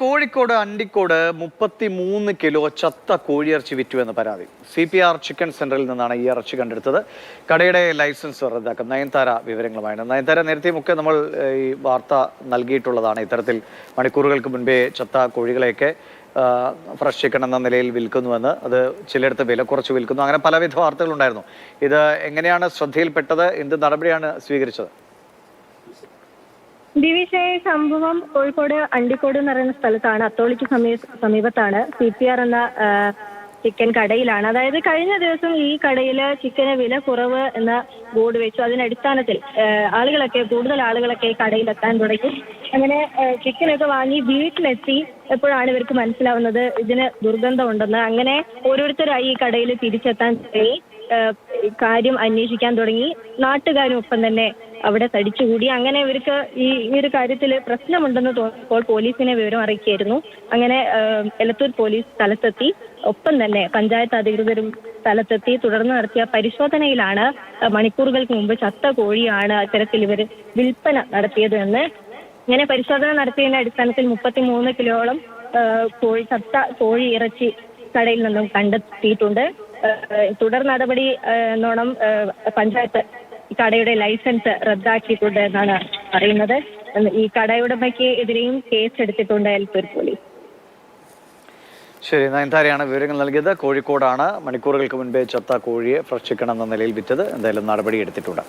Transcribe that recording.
കോഴിക്കോട് അണ്ടിക്കോട് മുപ്പത്തി മൂന്ന് കിലോ ചത്ത കോഴിയിറച്ചി വിറ്റു എന്ന പരാതി. സി പി ആർ ചിക്കൻ സെന്ററിൽ നിന്നാണ് ഈ ഇറച്ചി കണ്ടെടുത്തത്. കടയുടെ ലൈസൻസ് റദ്ദാക്കും. നയൻതാര വിവരങ്ങളുമായാണ്. നയൻതാര നേരത്തെ ഒക്കെ നമ്മൾ ഈ വാർത്ത നൽകിയിട്ടുള്ളതാണ് ഇത്തരത്തിൽ മണിക്കൂറുകൾക്ക് മുൻപേ ചത്ത കോഴികളെയൊക്കെ ഫ്രഷ് ചിക്കൻ എന്ന നിലയിൽ വിൽക്കുന്നുവെന്ന്. അത് ചിലയിടത്ത് വില കുറച്ച് വിൽക്കുന്നു. അങ്ങനെ പലവിധ വാർത്തകളുണ്ടായിരുന്നു. ഇത് എങ്ങനെയാണ് ശ്രദ്ധയിൽപ്പെട്ടത്? എന്ത് നടപടിയാണ് സ്വീകരിച്ചത്? ദിവിഷ സംഭവം കോഴിക്കോട് അണ്ടിക്കോട് എന്ന് പറയുന്ന സ്ഥലത്താണ്. അത്തോളിക്ക് സമീ സമീപത്താണ്. സി പി ആർ എന്ന ചിക്കൻ കടയിലാണ്. അതായത് കഴിഞ്ഞ ദിവസം ഈ കടയിൽ ചിക്കന് വില കുറവ് എന്ന ബോർഡ് വെച്ചു. അതിനടിസ്ഥാനത്തിൽ ആളുകളൊക്കെ കൂടുതൽ ആളുകളൊക്കെ കടയിൽ എത്താൻ തുടങ്ങി. അങ്ങനെ ചിക്കനൊക്കെ വാങ്ങി വീട്ടിലെത്തി എപ്പോഴാണ് ഇവർക്ക് മനസ്സിലാവുന്നത് ഇതിന് ദുർഗന്ധമുണ്ടെന്ന്. അങ്ങനെ ഓരോരുത്തരായി ഈ കടയിൽ തിരിച്ചെത്താൻ തുടങ്ങി. കാര്യം അന്വേഷിക്കാൻ തുടങ്ങി. നാട്ടുകാരും ഒപ്പം തന്നെ അവിടെ തടിച്ചുകൂടി. അങ്ങനെ ഇവർക്ക് ഈ ഈ ഒരു കാര്യത്തിൽ പ്രശ്നമുണ്ടെന്ന് തോന്നിയപ്പോൾ പോലീസിനെ വിവരം അറിയിക്കായിരുന്നു അങ്ങനെ എലത്തൂർ പോലീസ് സ്ഥലത്തെത്തി. ഒപ്പം തന്നെ പഞ്ചായത്ത് അധികൃതരും സ്ഥലത്തെത്തി. തുടർന്ന് നടത്തിയ പരിശോധനയിലാണ് മണിക്കൂറുകൾക്ക് മുമ്പ് ചത്ത കോഴിയാണ് അത്തരത്തിൽ ഇവർ വിൽപ്പന നടത്തിയത് എന്ന്. ഇങ്ങനെ പരിശോധന നടത്തിയതിന്റെ അടിസ്ഥാനത്തിൽ മുപ്പത്തി മൂന്ന് കിലോളം കോഴി ചത്ത കോഴി ഇറച്ചി കടയിൽ നിന്നും കണ്ടെത്തിയിട്ടുണ്ട്. തുടർ നടപടി എന്നോണം പഞ്ചായത്ത് കടയുടെ ലൈസൻസ് റദ്ദാക്കിയിട്ടുണ്ട് എന്നാണ് അറിയുന്നത് ഈ കടയുടമയ്ക്ക് എതിരെയും കേസ് എടുത്തിട്ടുണ്ട് എൽപൂർ പോലീസ്. ശരി നയൻതാരയാണ് വിവരങ്ങൾ നൽകിയത്? കോഴിക്കോടാണ്. മണിക്കൂറുകൾക്ക് മുൻപേ ചത്ത കോഴിയെ ഫ്രഷ് എന്ന നിലയിൽ വിറ്റത്. എന്തായാലും നടപടി എടുത്തിട്ടുണ്ട്.